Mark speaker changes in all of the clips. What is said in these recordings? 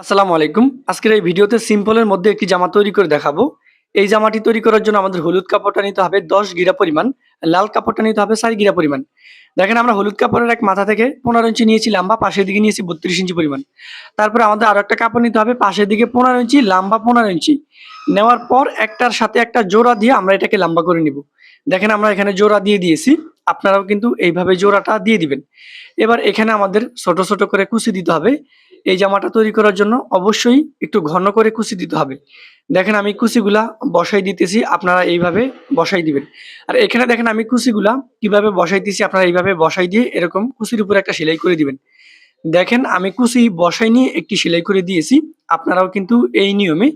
Speaker 1: আসসালামু আলাইকুম। আজকের এই ভিডিওতে সিম্পলের মধ্যে একটি জামা তৈরি করে দেখাবো। এই জামাটি তৈরি করার জন্য আমাদের হলুদ কাপড়টা নিতে হবে দশ গিরা পরিমাণ, লাল কাপড়টা নিতে হবে চার গিরা পরিমাণ। দেখেন আমরা হলুদ কাপড়ের এক মাথা থেকে পনেরো ইঞ্চি নিয়েছি লম্বা, পাশের দিকে নিয়েছি বত্রিশ ইঞ্চি পরিমাণ। তারপরে আমাদের আরও একটা কাপড় নিতে হবে, পাশের দিকে পনেরো ইঞ্চি, লম্বা পনেরো ইঞ্চি। নেওয়ার পর একটার সাথে একটা জোড়া দিয়ে আমরা এটাকে লম্বা করে নিব। দেখেন আমরা এখানে জোড়া দিয়ে দিয়েছি, আপনারাও কিন্তু এইভাবে জোড়াটা দিয়ে দিবেন। এবার এখানে আমাদের ছোট ছোট করে কুচি দিতে হবে। এই জামাটা তৈরি করার জন্য অবশ্যই একটু ঘন করে কুচি দিতে হবে। দেখেন আমি কুচিগুলা বসাই দিতেছি, আপনারা এইভাবে বসাই দিবেন। আর এখানে দেখেন আমি কুচিগুলা কীভাবে বসাই বসাইতেছি, আপনারা এইভাবে বসাই দিয়ে এরকম কুচির উপরে একটা সেলাই করে দিবেন। দেখেন আমি কুচি বসাই নিয়ে একটি সেলাই করে দিয়েছি, আপনারাও কিন্তু এই নিয়মে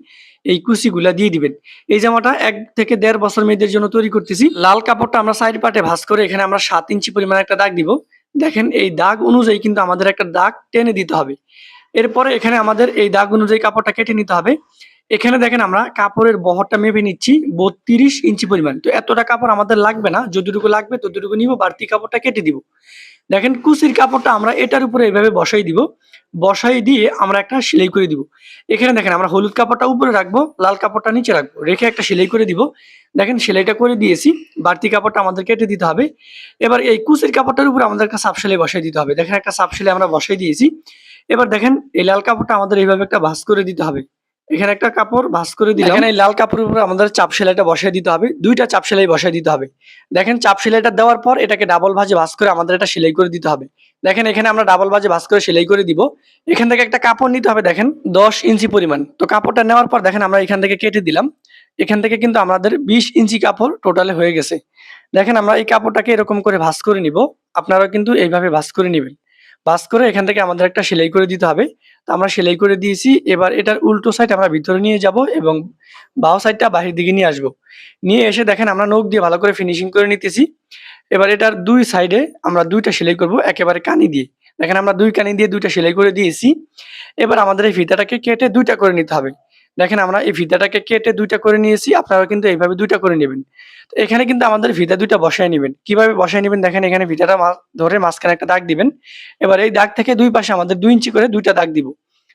Speaker 1: এই কুচিগুলা দিয়ে দিবেন। এই জামাটা এক থেকে দেড় বছর মেয়েদের জন্য তৈরি করতেছি। লাল কাপড়টা আমরা সাইড পাটে ভাঁজ করে এখানে আমরা সাত ইঞ্চি পরিমাণ একটা দাগ দিব। দেখেন এই দাগ অনুযায়ী কিন্তু আমাদের একটা দাগ টেনে দিতে হবে। এরপরে এখানে আমাদের এই দাগ অনুযায়ী কাপড়টা কেটে নিতে হবে। এখানে দেখেন আমরা কাপড়ের বহরটা মেপে নিচ্ছি, বত্রিশ ইঞ্চি পরিমাণ। তো এতটা কাপড় আমাদের লাগবে না, যতটুকু লাগবে ততটুকু নিব, বাড়তি কাপড়টা কেটে দিব। দেখেন কুচির কাপড়টা আমরা এটার উপরে এইভাবে বসাই দিব। বসাই দিয়ে আমরা একটা সেলাই করে দিব। এখানে দেখেন আমরা হলুদ কাপড়টা উপরে রাখব, লাল কাপড়টা নিচে রাখব, রেখে একটা সেলাই করে দিব। দেখেন সেলাইটা করে দিয়েছি, বাড়তি কাপড়টা আমাদের কেটে দিতে হবে। এবার এই কুচির কাপড়টার উপরে আমাদের একটা সাপ সেলাই বসাই দিতে হবে। দেখেন একটা সাপ সেলাই আমরা বসাই দিয়েছি। এবার দেখেন, এই লাল কাপড়টা আমাদের এইভাবে একটা ভাঁজ করে দিতে হবে। এখানে একটা কাপড় ভাঁজ করে দিলাম। এখানে লাল কাপড়ের উপরে আমাদের চাপ সেলাইটা বসাই দিতে হবে। দুইটা চাপ সেলাই বসাই দিতে হবে। দেখেন, চাপ সেলাইটা দেওয়ার পর এটাকে ডাবল ভাঁজে ভাঁজ করে আমাদের এটা সেলাই করে দিতে হবে। দেখেন, এখানে আমরা ডাবল ভাঁজে ভাঁজ করে সেলাই করে দিব। এখান থেকে একটা কাপড় নিতে হবে, দেখেন, দশ ইঞ্চি পরিমাণ। তো কাপড়টা নেওয়ার পর, দেখেন, আমরা এখান থেকে কেটে দিলাম। এখান থেকে কিন্তু আমাদের বিশ ইঞ্চি কাপড় টোটালে হয়ে গেছে। দেখেন, আমরা এই কাপড়টাকে এরকম করে ভাঁজ করে নিব। আপনারা কিন্তু এইভাবে ভাঁজ করে নেবেন। ভাঁজ করে এখান থেকে আমাদের একটা সেলাই করে দিতে হবে। তো আমরা সেলাই করে দিয়েছি। এবার এটার উল্টো সাইড আমরা ভিতরে নিয়ে যাব এবং বাহু সাইডটা বাহির দিকে নিয়ে আসব। নিয়ে এসে দেখেন আমরা নখ দিয়ে ভালো করে ফিনিশিং করে নিতেছি। এবার এটার দুই সাইডে আমরা দুইটা সেলাই করব একেবারে কানি দিয়ে। দেখেন আমরা দুই কানি দিয়ে দুইটা সেলাই করে দিয়েছি। এবার আমাদের এই ফিতাটাকে কেটে দুইটা করে নিতে হবে। দেখেন আমরা এই ফিতাটাকে কেটে দুইটা করে নিয়েছি আপনারা কিন্তু এইভাবে দুইটা করে নেবেন। তো এখানে কিন্তু আমাদের ফিতা দুইটা বসায় নেবেন। কীভাবে বসায় নেবেন দেখেন, এখানে ফিতাটা ধরে মাঝখানে একটা দাগ দিবেন। এবার এই দাগ থেকে দুই পাশে আমাদের দুই ইঞ্চি করে দুইটা দাগ দিব।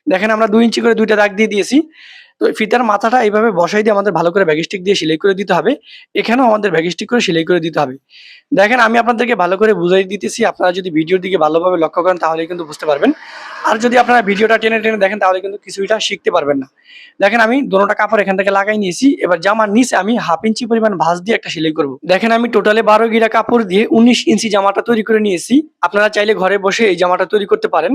Speaker 1: দেখেন আমরা দুই ইঞ্চি করে দুইটা দাগ দিয়ে দিয়েছি। তো ফিতার মাথাটা এইভাবে বসাই দিয়ে আমাদের ভালো করে ব্যাগস্টিক দিয়ে সেলাই করে দিতে হবে। এখানেও আমাদের ব্যাগস্টিক করে সেলাই করে দিতে হবে। দেখেন, আমি আপনাদেরকে ভালো করে বুঝাই দিতেছি। আপনারা যদি ভিডিওর দিকে ভালোভাবে লক্ষ্য করেন তাহলে কিন্তু বুঝতে পারবেন। আর যদি আপনারা ভিডিওটা টেনে টেনে দেখেন, তাহলে কিন্তু কিছুটা শিখতে পারবেন না। দেখেন, আমি দোনোটা কাপড় এখান থেকে লাগাই নিয়েছি। এবার জামার নিচে আমি হাফ ইঞ্চি পরিমাণ ভাঁজ দিয়ে একটা সেলাই করব। দেখেন, আমি টোটালে বারো গিরা কাপড় দিয়ে উনিশ ইঞ্চি জামাটা তৈরি করে নিয়েছি। আপনারা চাইলে ঘরে বসে এই জামাটা তৈরি করতে পারেন।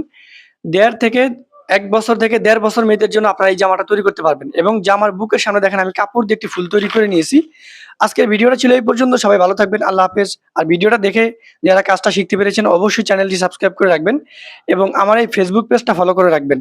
Speaker 1: দেড় থেকে এক বছর থেকে দেড় বছর মেয়েদের জন্য আপনারা এই জামাটা তৈরি করতে পারবেন। এবং জামার বুকের সামনে দেখেন, আমি কাপড় দিয়ে একটি ফুল তৈরি করে নিয়েছি। আজকের ভিডিওটা ছিল এই পর্যন্ত। সবাই ভালো থাকবেন। আল্লাহ হাফেজ। আর ভিডিওটা দেখে যারা কাজটা শিখতে পেরেছেন, অবশ্যই চ্যানেলটি সাবস্ক্রাইব করে রাখবেন এবং আমার এই ফেসবুক পেজটা ফলো করে রাখবেন।